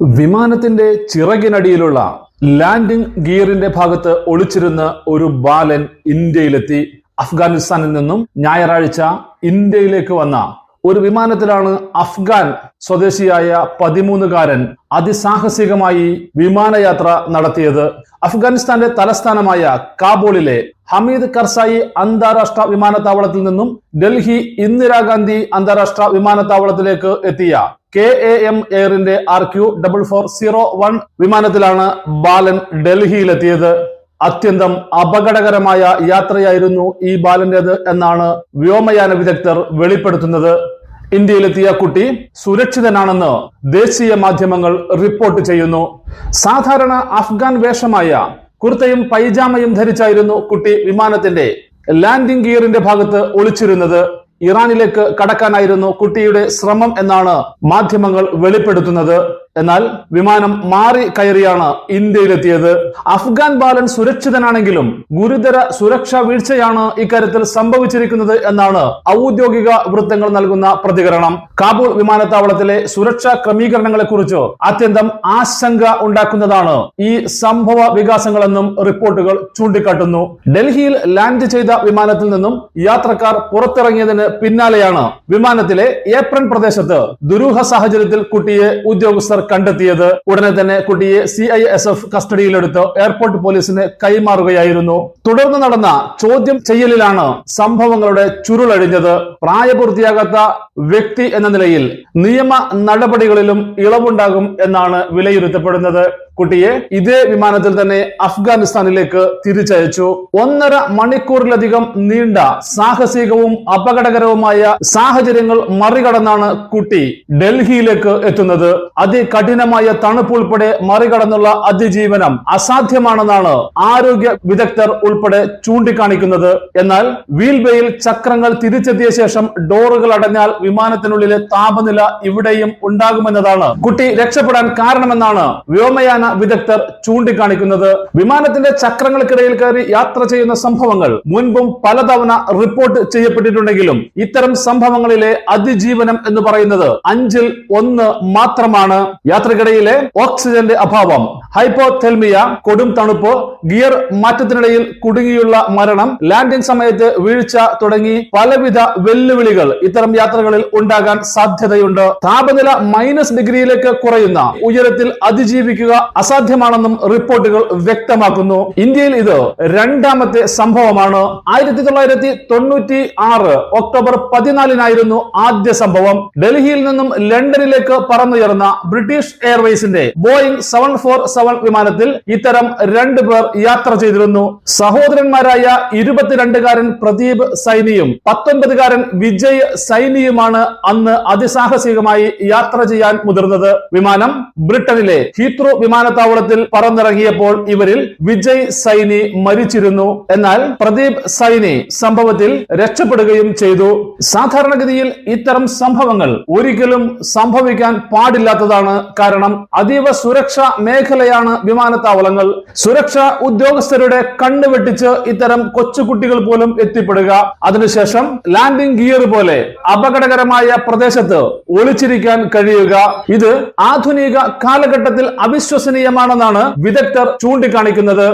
വിമാനത്തിന്റെ ചിറകിനടിയിലുള്ള ലാൻഡിംഗ് ഗിയറിന്റെ ഭാഗത്ത് ഒളിച്ചിരുന്ന ഒരു ബാലൻ ഇന്ത്യയിലെത്തി. അഫ്ഗാനിസ്ഥാനിൽ നിന്നും ഞായറാഴ്ച ഇന്ത്യയിലേക്ക് വന്ന ഒരു വിമാനത്തിലാണ് അഫ്ഗാൻ സ്വദേശിയായ പതിമൂന്നുകാരൻ അതിസാഹസികമായി വിമാനയാത്ര നടത്തിയത്. അഫ്ഗാനിസ്ഥാന്റെ തലസ്ഥാനമായ കാബൂളിലെ ഹമീദ് കർസായി അന്താരാഷ്ട്ര വിമാനത്താവളത്തിൽ നിന്നും ഡൽഹി ഇന്ദിരാഗാന്ധി അന്താരാഷ്ട്ര വിമാനത്താവളത്തിലേക്ക് എത്തിയ K A M എയറിന്റെ R Q double four zero one വിമാനത്തിലാണ് ബാലൻ ഡൽഹിയിലെത്തിയത്. അത്യന്തം അപകടകരമായ യാത്രയായിരുന്നു ഈ ബാലന്റേത് എന്നാണ് വ്യോമയാന വിദഗ്ധർ വെളിപ്പെടുത്തുന്നത്. ഇന്ത്യയിലെത്തിയ കുട്ടി സുരക്ഷിതനാണെന്ന് ദേശീയ മാധ്യമങ്ങൾ റിപ്പോർട്ട് ചെയ്യുന്നു. സാധാരണ അഫ്ഗാൻ വേഷമായ കുർത്തയും പൈജാമയും ധരിച്ചായിരുന്നു കുട്ടി വിമാനത്തിന്റെ ലാൻഡിംഗ് ഗിയറിന്റെ ഭാഗത്ത് ഒളിച്ചിരുന്നത്. ഇറാനിലേക്ക് കടക്കാനായിരുന്നു കുട്ടിയുടെ ശ്രമം എന്നാണ് മാധ്യമങ്ങൾ വെളിപ്പെടുത്തുന്നത്. എന്നാൽ വിമാനം മാറി കയറിയാണ് ഇന്ത്യയിലെത്തിയത്. അഫ്ഗാൻ ബാലൻ സുരക്ഷിതനാണെങ്കിലും ഗുരുതര സുരക്ഷാ വീഴ്ചയാണ് ഇക്കാര്യത്തിൽ സംഭവിച്ചിരിക്കുന്നത് എന്നാണ് ഔദ്യോഗിക വൃത്തങ്ങൾ നൽകുന്ന പ്രതികരണം. കാബൂൾ വിമാനത്താവളത്തിലെ സുരക്ഷാ ക്രമീകരണങ്ങളെ കുറിച്ച് അത്യന്തം ആശങ്ക ഉണ്ടാക്കുന്നതാണ് ഈ സംഭവ വികാസങ്ങളെന്നും റിപ്പോർട്ടുകൾ ചൂണ്ടിക്കാട്ടുന്നു. ഡൽഹിയിൽ ലാൻഡ് ചെയ്ത വിമാനത്തിൽ നിന്നും യാത്രക്കാർ പുറത്തിറങ്ങിയതിന് പിന്നാലെയാണ് വിമാനത്തിലെ ഏപ്രൺ പ്രദേശത്ത് ദുരൂഹ സാഹചര്യത്തിൽ കുട്ടിയെ ഉദ്യോഗസ്ഥർ കണ്ടെത്തിയത്. ഉടനെ തന്നെ കുട്ടിയെ സി ഐ എസ് എഫ് കസ്റ്റഡിയിലെടുത്ത് എയർപോർട്ട് പോലീസിന് കൈമാറുകയായിരുന്നു. തുടർന്ന് നടന്ന ചോദ്യം ചെയ്യലിലാണ് സംഭവങ്ങളുടെ ചുരുളഴിഞ്ഞത്. പ്രായപൂർത്തിയാകാത്ത വ്യക്തി എന്ന നിലയിൽ നിയമ നടപടികളിലും ഇളവുണ്ടാകും എന്നാണ് വിലയിരുത്തപ്പെടുന്നത്. കുട്ടിയെ ഇതേ വിമാനത്തിൽ തന്നെ അഫ്ഗാനിസ്ഥാനിലേക്ക് തിരിച്ചയച്ചു. ഒന്നര മണിക്കൂറിലധികം നീണ്ട സാഹസികവും അപകടകരവുമായ സാഹചര്യങ്ങൾ മറികടന്നാണ് കുട്ടി ഡൽഹിയിലേക്ക് എത്തുന്നത്. അതികഠിനമായ തണുപ്പ് ഉൾപ്പെടെ മറികടന്നുള്ള അതിജീവനം അസാധ്യമാണെന്നാണ് ആരോഗ്യ വിദഗ്ധർ ഉൾപ്പെടെ ചൂണ്ടിക്കാണിക്കുന്നത്. എന്നാൽ വീൽബേയിൽ ചക്രങ്ങൾ തിരിച്ചെത്തിയ ശേഷം ഡോറുകൾ അടഞ്ഞാൽ വിമാനത്തിനുള്ളിലെ താപനില ഇവിടെയും ഉണ്ടാകുമെന്നതാണ് കുട്ടി രക്ഷപ്പെടാൻ കാരണമെന്നാണ് വ്യോമയാന വിദഗ്ധർ ചൂണ്ടിക്കാണിക്കുന്നത് വിമാനത്തിന്റെ ചക്രങ്ങൾക്കിടയിൽ കയറി യാത്ര ചെയ്യുന്ന സംഭവങ്ങൾ. മുൻപും പലതവണ റിപ്പോർട്ട് ചെയ്യപ്പെട്ടിട്ടുണ്ടെങ്കിലും ഇത്തരം സംഭവങ്ങളിലെ അതിജീവനം എന്ന് പറയുന്നത് അഞ്ചിൽ ഒന്ന് മാത്രമാണ്. യാത്രക്കിടയിലെ ഓക്സിജന്റെ അഭാവം. ഹൈപ്പോതെൽമിയ കൊടും തണുപ്പ് ഗിയർ മാറ്റത്തിനിടയിൽ കുടുങ്ങിയുള്ള മരണം ലാൻഡിംഗ് സമയത്ത് വീഴ്ച തുടങ്ങി പലവിധ വെല്ലുവിളികൾ ഇത്തരം യാത്രകളിൽ ഉണ്ടാകാൻ സാധ്യതയുണ്ട്. താപനില മൈനസ് ഡിഗ്രിയിലേക്ക് കുറയുന്ന ഉയരത്തിൽ അതിജീവിക്കുക അസാധ്യമാണെന്നും റിപ്പോർട്ടുകൾ വ്യക്തമാക്കുന്നു. ഇന്ത്യയിൽ ഇത് രണ്ടാമത്തെ സംഭവമാണ്. ആയിരത്തി തൊള്ളായിരത്തി തൊണ്ണൂറ്റി ആറ് ഒക്ടോബർ പതിനാലിനായിരുന്നു ആദ്യ സംഭവം. ഡൽഹിയിൽ നിന്നും ലണ്ടനിലേക്ക് പറന്നുയർന്ന ബ്രിട്ടീഷ് എയർവേസിന്റെ ബോയിങ് സെവൻ ഫോർ സെവൻ വിമാനത്തിൽ ഇത്തരം രണ്ടു പേർ യാത്ര ചെയ്തിരുന്നു. സഹോദരന്മാരായ ഇരുപത്തിരണ്ടുകാരൻ പ്രദീപ് സൈനിയും പത്തൊൻപതുകാരൻ വിജയ് സൈനിയുമാണ് അന്ന് അതിസാഹസികമായി യാത്ര ചെയ്യാൻ മുതിർന്നത്. വിമാനം ബ്രിട്ടനിലെ ഹീത്രോ വിമാനത്താവളത്തിൽ പറന്നിറങ്ങിയപ്പോൾ ഇവരിൽ വിജയ് സൈനി മരിച്ചിരുന്നു. എന്നാൽ പ്രദീപ് സൈനി സംഭവത്തിൽ രക്ഷപ്പെടുകയും ചെയ്തു. സാധാരണഗതിയിൽ ഇത്തരം സംഭവങ്ങൾ ഒരിക്കലും സംഭവിക്കാൻ പാടില്ലാത്തതാണ് കാരണം അതീവ സുരക്ഷാ മേഖലയാണ് വിമാനത്താവളങ്ങൾ. സുരക്ഷാ ഉദ്യോഗസ്ഥരുടെ കണ്ണ് വെട്ടിച്ച് ഇത്തരം കൊച്ചുകുട്ടികൾ പോലും എത്തിപ്പെടുക. അതിനുശേഷം ലാൻഡിംഗ് ഗിയർ പോലെ അപകടകരമായ പ്രദേശത്ത് ഒളിച്ചിരിക്കാൻ കഴിയുക. ഇത് ആധുനിക കാലഘട്ടത്തിൽ അവിശ്വസനീയമാണെന്നാണ് വിദഗ്ധർ ചൂണ്ടിക്കാണിക്കുന്നത്.